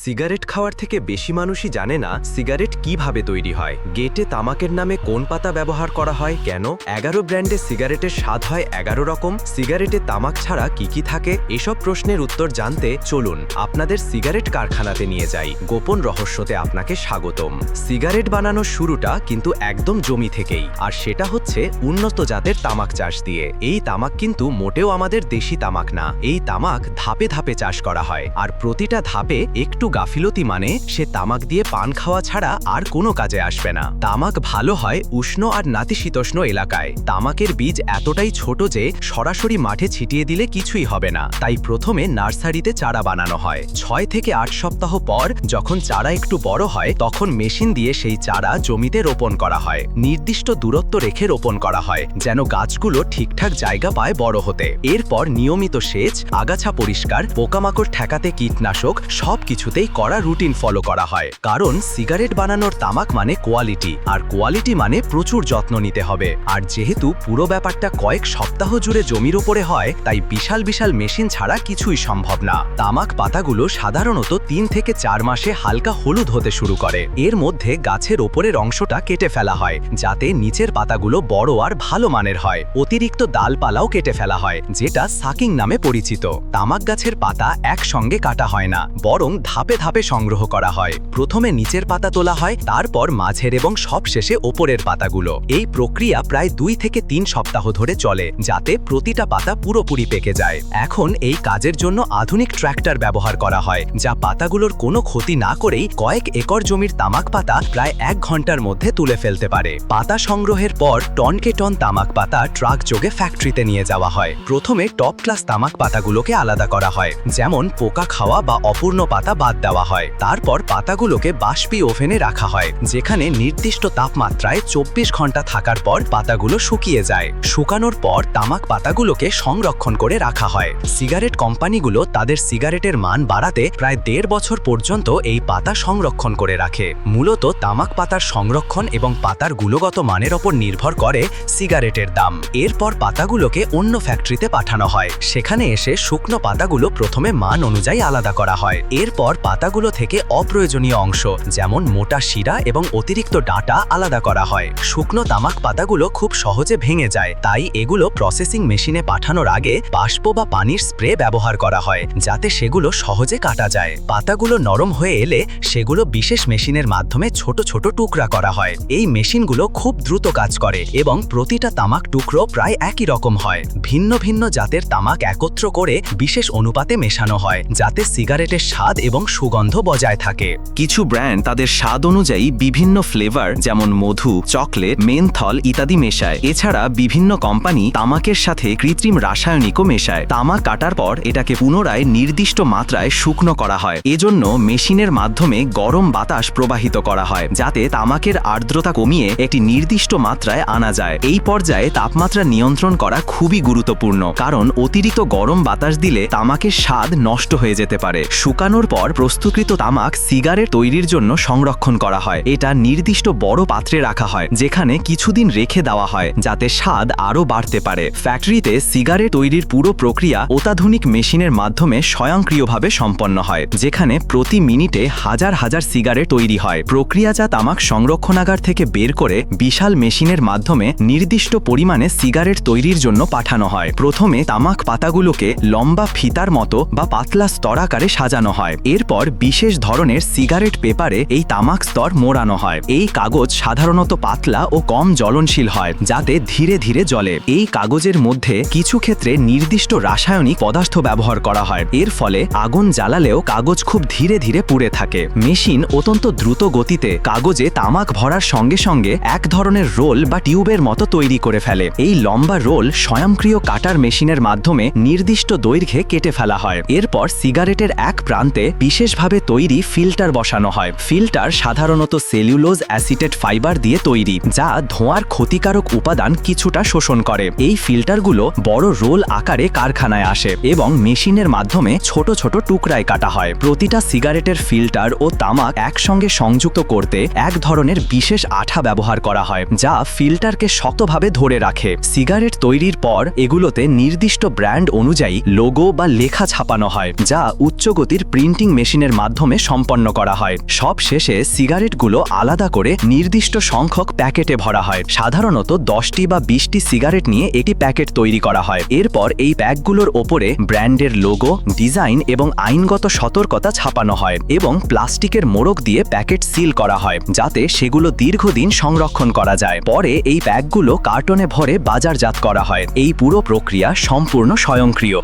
Cigarette খাওয়ার থেকে বেশি মানুষই জানে না সিগারেট কীভাবে তৈরি হয়। গেটে তামাকের নামে কোন পাতা ব্যবহার করা হয়, কেন? এগারো ব্র্যান্ডে সিগারেটের স্বাদ হয় এগারো রকম। সিগারেটে তামাক ছাড়া কি কি থাকে? এসব প্রশ্নের উত্তর জানতে চলুন আপনাদের সিগারেট কারখানাতে নিয়ে যাই। গোপন রহস্যতে আপনাকে স্বাগতম। সিগারেট বানানোর শুরুটা কিন্তু একদম জমি থেকেই, আর সেটা হচ্ছে উন্নত জাতের তামাক চাষ দিয়ে। এই তামাক কিন্তু মোটেও আমাদের দেশি তামাক না। এই তামাক ধাপে ধাপে চাষ করা হয়, আর প্রতিটা ধাপে একটু গাফিলতি মানে সে তামাক দিয়ে পান খাওয়া ছাড়া আর কোনো কাজে আসবে না। তামাক ভালো হয় উষ্ণ আর নাতিশীতোষ্ণ এলাকায়। তামাকের বীজ এতটাই ছোট যে সরাসরি মাঠে ছিটিয়ে দিলে কিছুই হবে না। তাই প্রথমে নার্সারিতে চারা বানানো হয়। ছয় থেকে আট সপ্তাহ পর যখন চারা একটু বড় হয়, তখন মেশিন দিয়ে সেই চারা জমিতে রোপণ করা হয়। নির্দিষ্ট দূরত্ব রেখে রোপণ করা হয়, যেন গাছগুলো ঠিকঠাক জায়গা পায় বড় হতে। এরপর নিয়মিত সেচ, আগাছা পরিষ্কার, পোকামাকড় ঠেকাতে কীটনাশক সব কিছুতেই কড়া রুটিন ফলো করা হয়। কারণ সিগারেট বানানোর তামাক মানে কোয়ালিটি আর কোয়ালিটি মানে প্রচুর যত্ন নিতে হবে। আর যেহেতু পুরো ব্যাপারটা কয়েক সপ্তাহ জুড়ে জমির ওপরে হয়, তাই বিশাল বিশাল মেশিন ছাড়া কিছুই সম্ভব না। তামাক পাতাগুলো সাধারণত তিন থেকে চার মাসে হালকা হলুদ হতে শুরু করে। এর মধ্যে গাছের ওপরের অংশটা কেটে ফেলা হয়, যাতে নিচের পাতাগুলো বড় আর ভালো মানের হয়। অতিরিক্ত ডালপালাও কেটে ফেলা হয়, যেটা সাকিং নামে পরিচিত। তামাক গাছের পাতা একসঙ্গে কাটা হয় না, বরং ধাপে ধাপে ধাপে সংগ্রহ করা হয়। প্রথমে নিচের পাতা তোলা হয়, তারপর মাঝের এবং সবশেষে ওপরের পাতাগুলো। এই প্রক্রিয়া প্রায় দুই থেকে তিন সপ্তাহ ধরে চলে, যাতে প্রতিটা পাতা পুরোপুরি পেকে যায়। এখন এই কাজের জন্য আধুনিক ট্র্যাক্টর ব্যবহার করা হয়, যা পাতাগুলোর কোনো ক্ষতি না করেই কয়েক একর জমির তামাক পাতা প্রায় এক ঘণ্টার মধ্যে তুলে ফেলতে পারে। পাতা সংগ্রহের পর টনকে টন তামাক পাতা ট্রাক যোগে ফ্যাক্টরিতে নিয়ে যাওয়া হয়। প্রথমে টপ ক্লাস তামাক পাতাগুলোকে আলাদা করা হয়, যেমন পোকা খাওয়া বা অপূর্ণ পাতা দেওয়া হয়। তারপর পাতাগুলোকে বাষ্পি ওভেনে রাখা হয়, যেখানে নির্দিষ্ট তাপমাত্রায় চব্বিশ ঘণ্টা থাকার পর পাতাগুলো শুকিয়ে যায়। শুকানোর পর তামাক পাতাগুলোকে সংরক্ষণ করে রাখা হয়। সিগারেট কোম্পানিগুলো তাদের সিগারেটের মান বাড়াতে প্রায় দেড় বছর পর্যন্ত এই পাতা সংরক্ষণ করে রাখে। মূলত তামাক পাতার সংরক্ষণ এবং পাতার গুণগত মানের ওপর নির্ভর করে সিগারেটের দাম। এরপর পাতাগুলোকে অন্য ফ্যাক্টরিতে পাঠানো হয়। সেখানে এসে শুকনো পাতাগুলো প্রথমে মান অনুযায়ী আলাদা করা হয়। এরপর পাতাগুলো থেকে অপ্রয়োজনীয় অংশ, যেমন মোটা শিরা এবং অতিরিক্ত ডাটা আলাদা করা হয়। শুকনো তামাক পাতাগুলো খুব সহজে ভেঙে যায়, তাই এগুলো প্রসেসিং মেশিনে পাঠানোর আগে বাষ্প বা পানির স্প্রে ব্যবহার করা হয়, যাতে সেগুলো সহজে কাটা যায়। পাতাগুলো নরম হয়ে এলে সেগুলো বিশেষ মেশিনের মাধ্যমে ছোট ছোট টুকরা করা হয়। এই মেশিনগুলো খুব দ্রুত কাজ করে এবং প্রতিটা তামাক টুকরো প্রায় একই রকম হয়। ভিন্ন ভিন্ন জাতের তামাক একত্র করে বিশেষ অনুপাতে মেশানো হয়, যাতে সিগারেটের স্বাদ এবং সুগন্ধ বজায় থাকে। কিছু ব্র্যান্ড তাদের স্বাদ অনুযায়ী বিভিন্ন ফ্লেভার যেমন মধু, চকলেট, মেনথল ইত্যাদি মেশায়। এছাড়া বিভিন্ন কোম্পানি তামাকের সাথে কৃত্রিম রাসায়নিকও মেশায়। তামাক কাটার পর এটাকে পুনরায় নির্দিষ্ট মাত্রায় শুকনো করা হয়। এজন্য মেশিনের মাধ্যমে গরম বাতাস প্রবাহিত করা হয়, যাতে তামাকের আর্দ্রতা কমিয়ে একটি নির্দিষ্ট মাত্রায় আনা যায়। এই পর্যায়ে তাপমাত্রা নিয়ন্ত্রণ করা খুবই গুরুত্বপূর্ণ, কারণ অতিরিক্ত গরম বাতাস দিলে তামাকের স্বাদ নষ্ট হয়ে যেতে পারে। শুকানোর পর প্রস্তুতকৃত তামাক সিগারেট তৈরির জন্য সংরক্ষণ করা হয়। এটা নির্দিষ্ট বড় পাত্রে রাখা হয়, যেখানে কিছুদিন রেখে দেওয়া হয়, যাতে স্বাদ আরও বাড়তে পারে। ফ্যাক্টরিতে সিগারেট তৈরির পুরো প্রক্রিয়া অত্যাধুনিক মেশিনের মাধ্যমে স্বয়ংক্রিয়ভাবে সম্পন্ন হয়, যেখানে প্রতি মিনিটে হাজার হাজার সিগারেট তৈরি হয়। প্রক্রিয়াজাত তামাক সংরক্ষণাগার থেকে বের করে বিশাল মেশিনের মাধ্যমে নির্দিষ্ট পরিমাণে সিগারেট তৈরির জন্য পাঠানো হয়। প্রথমে তামাক পাতাগুলোকে লম্বা ফিতার মতো বা পাতলা স্তরাকারে সাজানো হয়। এরপর বিশেষ ধরনের সিগারেট পেপারে এই তামাক স্তর মোড়ানো হয়। এই কাগজ সাধারণত পাতলা ও কম জ্বলনশীল হয়, যাতে ধীরে ধীরে জ্বলে। এই কাগজের মধ্যে কিছু ক্ষেত্রে নির্দিষ্ট রাসায়নিক পদার্থ ব্যবহার করা হয়। এর ফলে আগুন জ্বালালেও কাগজ খুব ধীরে ধীরে পুড়ে থাকে। মেশিন অত্যন্ত দ্রুত গতিতে কাগজে তামাক ভরার সঙ্গে সঙ্গে এক ধরনের রোল বা টিউবের মতো তৈরি করে ফেলে। এই লম্বা রোল স্বয়ংক্রিয় কাটার মেশিনের মাধ্যমে নির্দিষ্ট দৈর্ঘ্যে কেটে ফেলা হয়। এরপর সিগারেটের এক প্রান্তে বিশেষভাবে তৈরি ফিল্টার বসানো হয়। ফিল্টার সাধারণত সেলুলোজ অ্যাসিটেট ফাইবার দিয়ে তৈরি, যা ধোঁয়ার ক্ষতিকারক উপাদান কিছুটা শোষণ করে। এই ফিল্টারগুলো বড় রোল আকারে কারখানায় আসে এবং মেশিনের মাধ্যমে ছোট ছোট টুকরায় কাটা হয়। প্রতিটা সিগারেটের ফিল্টার ও তামাক একসঙ্গে সংযুক্ত করতে এক ধরনের বিশেষ আঠা ব্যবহার করা হয়, যা ফিল্টারকে শক্তভাবে ধরে রাখে। সিগারেট তৈরির পর এগুলোতে নির্দিষ্ট ব্র্যান্ড অনুযায়ী লোগো বা লেখা ছাপানো হয়, যা উচ্চগতির প্রিন্টিং মেশিনের মাধ্যমে সম্পন্ন করা হয়। সব শেষে সিগারেটগুলো আলাদা করে নির্দিষ্ট সংখ্যক প্যাকেটে ভরা হয়। সাধারণত দশটি বা বিশটি সিগারেট নিয়ে একটি প্যাকেট তৈরি করা হয়। এরপর এই প্যাকগুলোর ওপরে ব্র্যান্ডের লোগো, ডিজাইন এবং আইনগত সতর্কতা ছাপানো হয় এবং প্লাস্টিকের মোড়ক দিয়ে প্যাকেট সিল করা হয়, যাতে সেগুলো দীর্ঘদিন সংরক্ষণ করা যায়। পরে এই প্যাকগুলো কার্টনে ভরে বাজারজাত করা হয়। এই পুরো প্রক্রিয়া সম্পূর্ণ স্বয়ংক্রিয়।